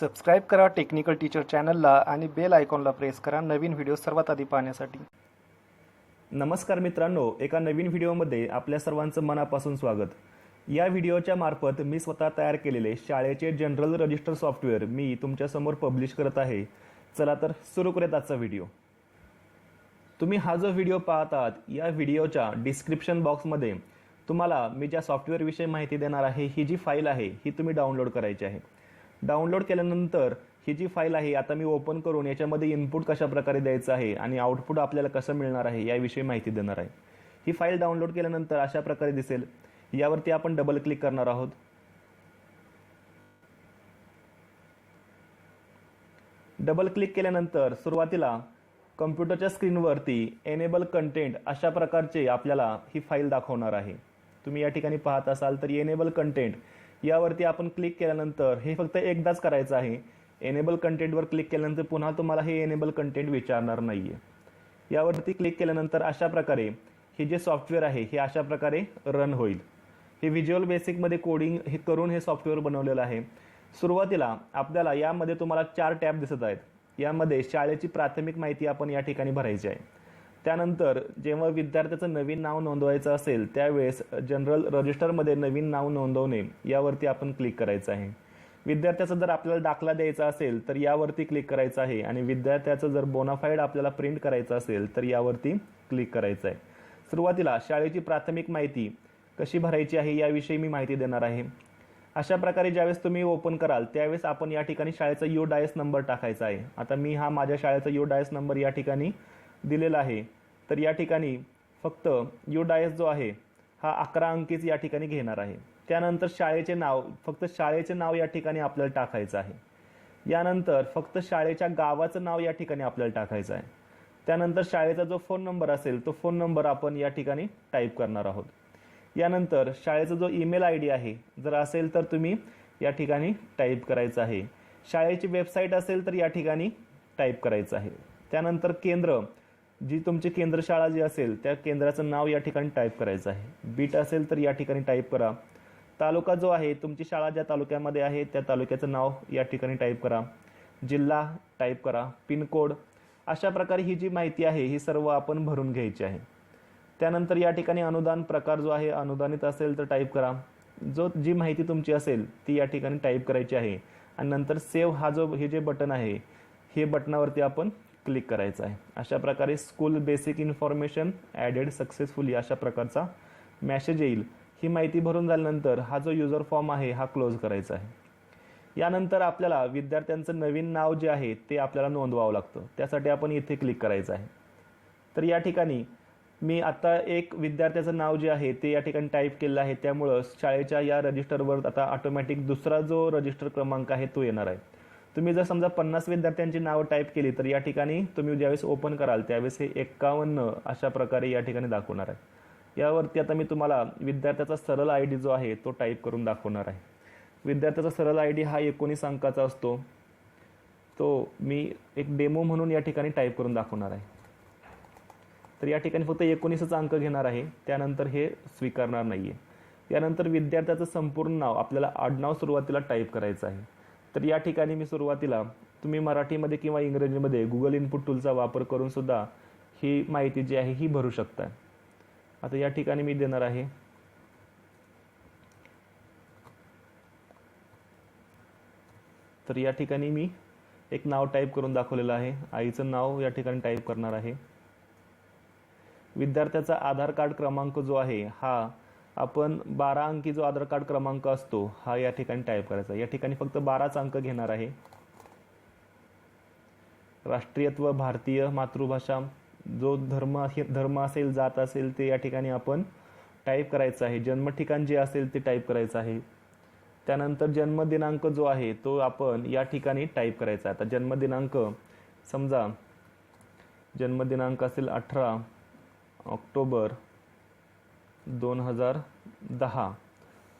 Subscribe करा technical teacher चॅनलला आणि बेल आयकॉनला प्रेस करा नवीन व्हिडिओ सर्वात आधी पाहण्यासाठी. नमस्कार मित्रांनो एका नवीन व्हिडिओमध्ये आपल्या सर्वांचं मनापासून स्वागत. या व्हिडिओच्या मार्फत मी स्वतः तयार केलेले शाळेचे जनरल रजिस्टर सॉफ्टवेअर मी तुमच्यासमोर पब्लिश करत आहे. चला तर सुरू करूयात आजचा व्हिडिओ तुम्ही हा जो व्हिडिओ पाहत आहात या व्हिडिओच्या डिस्क्रिप्शन बॉक्समध्ये तुम्हाला मी ज्या सॉफ्टवेअरविषयी माहिती देणार आहे ही जी फाईल आहे ही तुम्ही डाउनलोड करायची आहे. डाउनलोड केल्यानंतर ही जी फाईल आहे आता मी ओपन करून याच्यामध्ये इनपुट कशा प्रकारे द्यायचं आहे आणि आउटपुट आपल्याला कसं मिळणार आहे याविषयी माहिती देणार आहे. ही फाईल डाउनलोड केल्यानंतर अशा प्रकारे दिसेल. यावरती आपण डबल क्लिक करणार आहोत. डबल क्लिक केल्यानंतर सुरुवातीला कम्प्युटरच्या स्क्रीनवरती एनेबल कंटेंट अशा प्रकारचे आपल्याला ही फाईल दाखवणार आहे. तुम्ही या ठिकाणी पाहत असाल तर एनेबल कंटेंट यावरती आपण क्लिक केल्यानंतर हे फक्त एकदाच करायचं आहे. एनेबल कंटेंटवर क्लिक केल्यानंतर पुन्हा तुम्हाला हे एनेबल कंटेंट विचारणार नाही आहे यावरती क्लिक केल्यानंतर अशा प्रकारे हे जे सॉफ्टवेअर आहे हे अशा प्रकारे रन होईल. हे व्हिज्युअल बेसिकमध्ये कोडिंग हे करून हे सॉफ्टवेअर बनवलेलं आहे. सुरुवातीला आपल्याला यामध्ये तुम्हाला चार टॅब दिसत आहेत. यामध्ये शाळेची प्राथमिक माहिती आपण या ठिकाणी भरायची आहे. त्यानंतर जेव्हा विद्यार्थ्याचं नवीन नाव नोंदवायचं असेल त्यावेळेस जनरल रजिस्टरमध्ये नवीन नाव नोंदवणे यावरती आपण क्लिक करायचं आहे. विद्यार्थ्याचा जर आपल्याला दाखला द्यायचा असेल तर यावरती क्लिक करायचं आहे. आणि विद्यार्थ्याचं जर बोनाफाईड आपल्याला प्रिंट करायचं असेल तर यावरती क्लिक करायचं आहे. सुरुवातीला शाळेची प्राथमिक माहिती कशी भरायची आहे याविषयी मी माहिती देणार आहे. अशा प्रकारे ज्यावेळेस तुम्ही ओपन कराल त्यावेळेस आपण या ठिकाणी शाळेचा यू डायस नंबर टाकायचा आहे. आता मी हा माझ्या शाळेचा यू डायस नंबर या ठिकाणी दिलेला आहे. तर या ठिकाणी फक्त यू डायस जो आहे हा अकरा अंकीच या ठिकाणी घेणार आहे. त्यानंतर शाळेचे नाव फक्त शाळेचे नाव या ठिकाणी आपल्याला टाकायचं आहे. यानंतर फक्त शाळेच्या गावाचं नाव या ठिकाणी आपल्याला टाकायचं आहे. त्यानंतर शाळेचा जो फोन नंबर असेल तो फोन नंबर आपण या ठिकाणी टाईप करणार आहोत. यानंतर शाळेचा जो ईमेल आय डी आहे जर असेल तर तुम्ही या ठिकाणी टाईप करायचं आहे. शाळेची वेबसाईट असेल तर या ठिकाणी टाईप करायचं आहे. त्यानंतर केंद्र जी तुमची केंद्रशाळा जी असेल त्या केंद्राचं नाव या ठिकाणी टाईप करायचं आहे. बीट असेल तर या ठिकाणी टाईप करा. तालुका जो आहे तुमची शाळा ज्या तालुक्यामध्ये आहे त्या तालुक्याचं नाव या ठिकाणी टाईप करा. जिल्हा टाईप करा. पिनकोड. अशा प्रकारे ही जी माहिती आहे ही सर्व आपण भरून घ्यायची आहे. त्यानंतर या ठिकाणी अनुदान प्रकार जो आहे अनुदानित असेल तर टाईप करा. जो जी माहिती तुमची असेल ती या ठिकाणी टाईप करायची आहे. आणि नंतर सेव्ह हा जो हे जे बटन आहे हे बटनावरती आपण क्लिक करायचं आहे. अशा प्रकारे school basic information added successfully अशा प्रकारचा मॅसेज येईल. ही माहिती भरून झाल्यानंतर हा जो युजर फॉर्म आहे हा क्लोज करायचा आहे. यानंतर आपल्याला विद्यार्थ्यांचं नवीन नाव जे आहे ते आपल्याला नोंदवावं लागतं. त्यासाठी आपण इथे क्लिक करायचं आहे. तर या ठिकाणी मी आता एक विद्यार्थ्याचं नाव जे आहे ते या ठिकाणी टाईप केलं आहे. त्यामुळं शाळेच्या या रजिस्टरवर आता ऑटोमॅटिक दुसरा जो रजिस्टर क्रमांक आहे तो येणार आहे. तुम्ही जर समजा पन्नास विद्यार्थ्यांची नावं टाईप केली तर या ठिकाणी तुम्ही ज्यावेळेस ओपन कराल त्यावेळेस हे एक्कावन्न अशा प्रकारे या ठिकाणी दाखवणार आहे. यावरती आता मी तुम्हाला विद्यार्थ्याचा सरळ आय डी जो आहे तो टाईप करून दाखवणार आहे. विद्यार्थ्याचा सरळ आय डी हा एकोणीस अंकाचा असतो. तो मी एक डेमो म्हणून या ठिकाणी टाईप करून दाखवणार आहे. तर या ठिकाणी फक्त एकोणीसच अंक घेणार आहे. त्यानंतर हे स्वीकारणार नाही आहे त्यानंतर विद्यार्थ्याचं संपूर्ण नाव आपल्याला आडनाव सुरुवातीला टाईप करायचं आहे. तर या ठिकाणी मी सुरुवातीला तुम्ही मराठीमध्ये किंवा इंग्रजीमध्ये गुगल इनपुट टूलचा वापर करून सुद्धा ही माहिती जी आहे ही भरू शकता आता या ठिकाणी मी देणार आहे. तर या ठिकाणी मी एक नाव टाईप करून दाखवलेलं आहे. आईचं नाव या ठिकाणी टाईप करणार आहे. विद्यार्थ्याचा आधार कार्ड क्रमांक जो आहे हा आपण बारा अंकी जो आधार कार्ड क्रमांक असतो हा या ठिकाणी टाईप करायचा. या ठिकाणी फक्त बाराच अंक घेणार आहे. राष्ट्रीयत्व भारतीय मातृभाषा जो धर्म धर्म असेल जात असेल ते या ठिकाणी आपण टाईप करायचं आहे. जन्म ठिकाण जे असेल ते टाईप करायचं आहे. त्यानंतर जन्मदिनांक जो आहे तो आपण या ठिकाणी टाईप करायचा आहे. आता जन्मदिनांक समजा जन्मदिनांक असेल अठरा ऑक्टोबर दोन हजार दहा.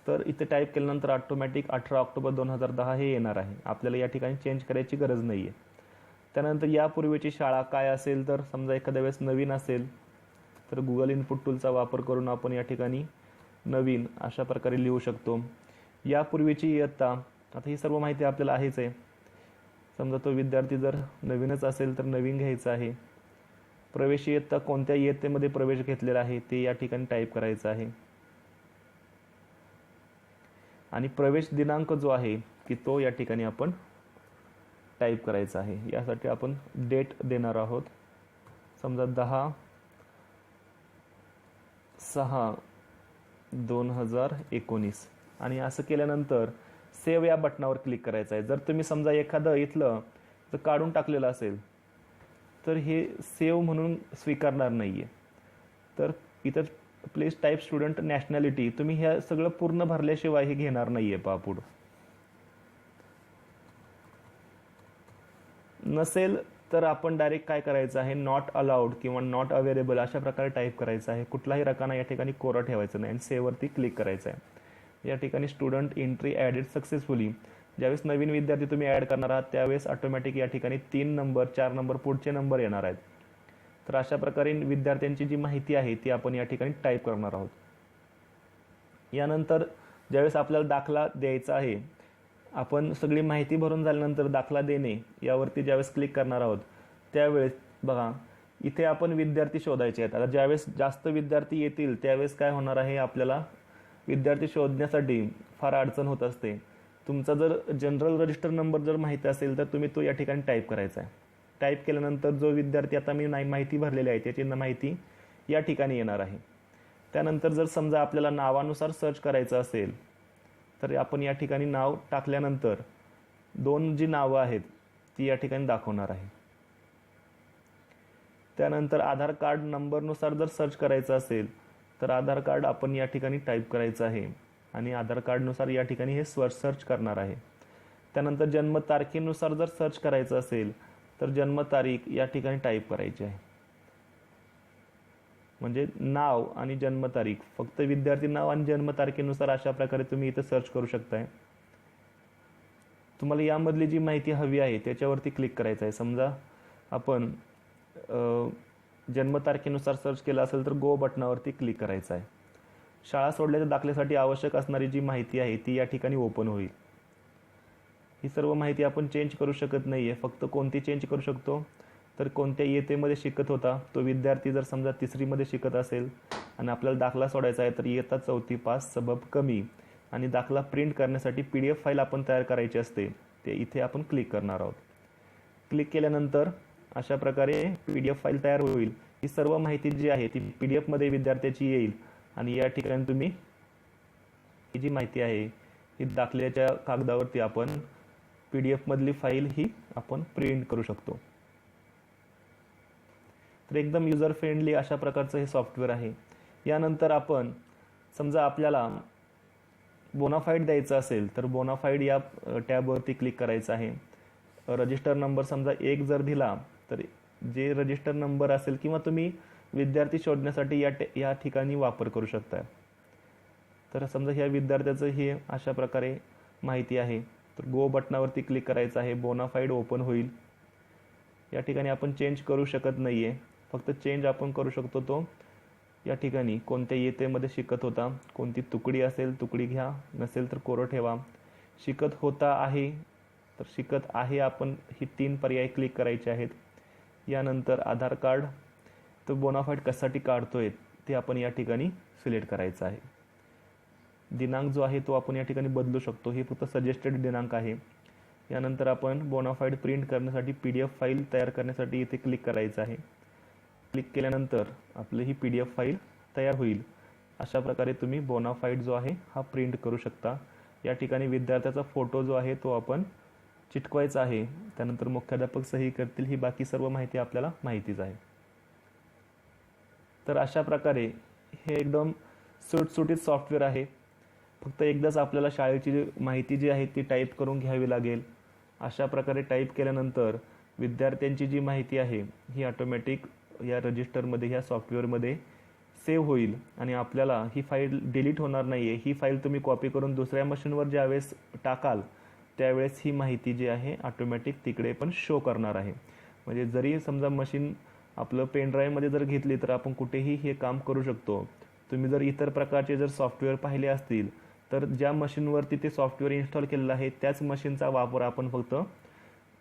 तर इथे टाईप केल्यानंतर ऑटोमॅटिक अठरा ऑक्टोबर दोन हजार दहा हे येणार आहे. आपल्याला या ठिकाणी चेंज करायची गरज नाही आहे त्यानंतर यापूर्वीची शाळा काय असेल तर समजा एखाद्या वेळेस नवीन असेल तर गुगल इनपुट टूलचा वापर करून आपण या ठिकाणी नवीन अशा प्रकारे लिहू शकतो. यापूर्वीची इयत्ता आता ही सर्व माहिती आपल्याला आहेच आहे. समजा तो विद्यार्थी जर नवीनच असेल तर नवीन घ्यायचा आहे. प्रवेश इयत्ता कोणत्या इयत्तेमध्ये प्रवेश घेतलेला आहे ते या ठिकाणी टाईप करायचं आहे. आणि प्रवेश दिनांक जो आहे की तो या ठिकाणी आपण टाईप करायचा आहे. यासाठी आपण डेट देणार आहोत. समजा दहा सहा दोन हजार एकोणीस. आणि असं केल्यानंतर सेव्ह या बटनावर क्लिक करायचं आहे. जर तुम्ही समजा एखादं इथलं जर काढून टाकलेलं असेल तर हे सेव म्हणून स्वीकारणार नाही आहे तर इतर प्लेस टाईप स्टुडंट नॅशनॅलिटी तुम्ही ह्या सगळं पूर्ण भरल्याशिवाय हे घेणार नाही आहे पहा पुढं. नसेल तर आपण डायरेक्ट काय करायचं आहे? नॉट अलाउड किंवा नॉट अवेलेबल अशा प्रकारे टाईप करायचं आहे. कुठलाही रकाना या ठिकाणी कोरा ठेवायचा नाही आणि सेवरती क्लिक करायचं आहे. या ठिकाणी स्टुडंट एंट्री ॲडेड सक्सेसफुली ज्यावेळेस नवीन विद्यार्थी तुम्ही ॲड करणार आहात त्यावेळेस ऑटोमॅटिक या ठिकाणी तीन नंबर चार नंबर पुढचे नंबर येणार आहेत. तर अशा प्रकारे विद्यार्थ्यांची जी माहिती आहे ती आपण या ठिकाणी टाईप करणार आहोत. यानंतर ज्यावेळेस आपल्याला दाखला द्यायचा आहे आपण सगळी माहिती भरून झाल्यानंतर दाखला देणे यावरती ज्यावेळेस क्लिक करणार आहोत त्यावेळेस बघा इथे आपण विद्यार्थी शोधायचे आहेत. आता ज्यावेळेस जास्त विद्यार्थी येतील त्यावेळेस काय होणार आहे आपल्याला विद्यार्थी शोधण्यासाठी फार अडचण होत असते. तुमचा जर जनरल रजिस्टर नंबर जर माहिती असेल तर तुम्ही तो या ठिकाणी टाईप करायचा आहे. टाईप केल्यानंतर जो विद्यार्थी आता मी नाही माहिती भरलेली आहे त्याची माहिती या ठिकाणी येणार आहे. त्यानंतर जर समजा आपल्याला नावानुसार सर्च करायचं असेल तर आपण या ठिकाणी नाव टाकल्यानंतर दोन जी नावं आहेत ती या ठिकाणी दाखवणार आहे. त्यानंतर आधार कार्ड नंबरनुसार जर सर्च करायचं असेल तर आधार कार्ड आपण या ठिकाणी टाईप करायचं आहे. आणि आधार कार्डनुसार या ठिकाणी हे स्वर सर्च करणार आहे. त्यानंतर जन्मतारखेनुसार जर सर्च करायचं असेल तर जन्मतारीख या ठिकाणी टाईप करायची आहे. म्हणजे नाव आणि जन्मतारीख फक्त विद्यार्थी नाव आणि जन्मतारखेनुसार अशा प्रकारे तुम्ही इथं सर्च करू शकताय. तुम्हाला यामधली जी माहिती हवी आहे त्याच्यावरती क्लिक करायचं आहे. समजा आपण जन्मतारखेनुसार सर्च केलं असेल तर गो बटनावरती क्लिक करायचं आहे. शाळा सोडल्याच्या दाखल्यासाठी आवश्यक असणारी जी माहिती आहे ती या ठिकाणी ओपन होईल. ही सर्व माहिती आपण चेंज करू शकत नाही आहे फक्त कोणती चेंज करू शकतो? तर कोणत्या इयत्तेमध्ये शिकत होता? तो विद्यार्थी जर समजा तिसरीमध्ये शिकत असेल आणि आपल्याला दाखला सोडायचा आहे तर इयत्ता चौथी पास सबब कमी आणि दाखला प्रिंट करण्यासाठी पी डी एफ फाईल आपण तयार करायची असते ते इथे आपण क्लिक करणार आहोत. क्लिक केल्यानंतर अशा प्रकारे पी डी एफ फाईल तयार होईल. ही सर्व माहिती जी आहे ती पी डी एफमध्ये विद्यार्थ्याची येईल. आणि या ठिकाणी तुम्ही ही जी माहिती आहे ही दाखल्याच्या कागदावरती आपण पी डी एफमधली फाईल ही आपण प्रिंट करू शकतो. तर एकदम युजर फ्रेंडली अशा प्रकारचं हे सॉफ्टवेअर आहे. यानंतर आपण समजा आपल्याला बोनाफाईड द्यायचं असेल तर बोनाफाईड या टॅबवरती क्लिक करायचं आहे. रजिस्टर नंबर समजा एक जर दिला तर जे रजिस्टर नंबर असेल किंवा तुम्ही विद्यार्थी शोधण्यासाठी या टे या ठिकाणी वापर करू शकता तर समजा ह्या विद्यार्थ्याचं हे अशा प्रकारे माहिती आहे. तर गो बटनावरती क्लिक करायचं आहे. बोनाफाईड ओपन होईल. या ठिकाणी आपण चेंज करू शकत नाही आहे फक्त चेंज आपण करू शकतो तो या ठिकाणी. कोणत्या येतेमध्ये शिकत होता कोणती तुकडी असेल तुकडी घ्या. नसेल तर कोरं ठेवा. शिकत होता आहे तर शिकत आहे आपण ही तीन पर्याय क्लिक करायचे आहेत. यानंतर आधार कार्ड तो बोनाफाईट कशासाठी काढतोय ते आपण या ठिकाणी सिलेक्ट करायचं आहे. दिनांक जो आहे तो आपण या ठिकाणी बदलू शकतो. हे फक्त सजेस्टेड दिनांक आहे. यानंतर आपण बोनाफाईड प्रिंट करण्यासाठी पी डी एफ फाईल तयार करण्यासाठी इथे क्लिक करायचं आहे. क्लिक केल्यानंतर आपली ही पी डी एफ फाईल तयार होईल. अशा प्रकारे तुम्ही बोनाफाईड जो आहे हा प्रिंट करू शकता. या ठिकाणी विद्यार्थ्याचा फोटो जो आहे तो आपण चिटकवायचा आहे. त्यानंतर मुख्याध्यापक सही करतील ही बाकी सर्व माहिती आपल्याला माहितीच आहे. तर अशा प्रकारे हे एकदम सुटसुटीत सॉफ्टवेअर आहे. फक्त एकदाच आपल्याला शाळेची जी माहिती जी आहे ती टाईप करून घ्यावी लागेल. अशा प्रकारे टाईप केल्यानंतर विद्यार्थ्यांची जी माहिती आहे ही ऑटोमॅटिक या रजिस्टरमध्ये ह्या सॉफ्टवेअरमध्ये सेव्ह होईल आणि आपल्याला ही फाईल डिलीट होणार नाही आहे ही फाईल तुम्ही कॉपी करून दुसऱ्या मशीनवर ज्यावेळेस टाकाल त्यावेळेस ही माहिती जी आहे ऑटोमॅटिक तिकडे पण शो करणार आहे. म्हणजे जरी समजा मशीन आपलं पेनड्राईव्हमध्ये जर घेतली तर आपण कुठेही हे काम करू शकतो. तुम्ही जर इतर प्रकारचे जर सॉफ्टवेअर पाहिले असतील तर ज्या मशीनवरती ते सॉफ्टवेअर इन्स्टॉल केलेलं आहे त्याच मशीनचा वापर आपण फक्त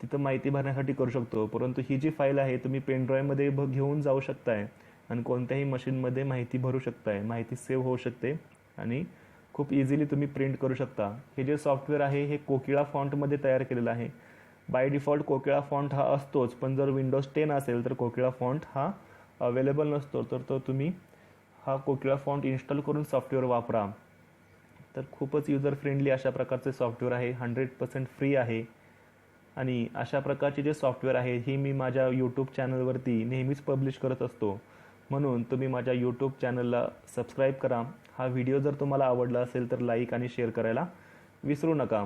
तिथं माहिती भरण्यासाठी करू शकतो. परंतु ही जी फाईल आहे तुम्ही पेनड्राईव्हमध्ये ब घेऊन जाऊ शकताय आणि कोणत्याही मशीनमध्ये माहिती भरू शकताय. माहिती सेव्ह होऊ शकते आणि खूप इझिली तुम्ही प्रिंट करू शकता. हे जे सॉफ्टवेअर आहे हे कोकिळा फॉन्टमध्ये तयार केलेलं आहे. बाय डिफॉल्ट कोकिळा फॉन्ट हा असतोच पण जर विंडोज टेन असेल तर कोकिळा फॉन्ट हा अवेलेबल नसतो. तर तो तुम्ही हा कोकिळा फॉन्ट इन्स्टॉल करून सॉफ्टवेअर वापरा. तर खूपच युजर फ्रेंडली अशा प्रकारचे सॉफ्टवेअर आहे. हंड्रेड पर्सेंट फ्री आहे. आणि अशा प्रकारचे जे सॉफ्टवेअर आहे हे मी माझ्या यूट्यूब चॅनलवरती नेहमीच पब्लिश करत असतो. म्हणून तुम्ही माझ्या यूट्यूब चॅनलला सबस्क्राईब करा. हा व्हिडिओ जर तुम्हाला आवडला असेल तर लाईक आणि शेअर करायला विसरू नका.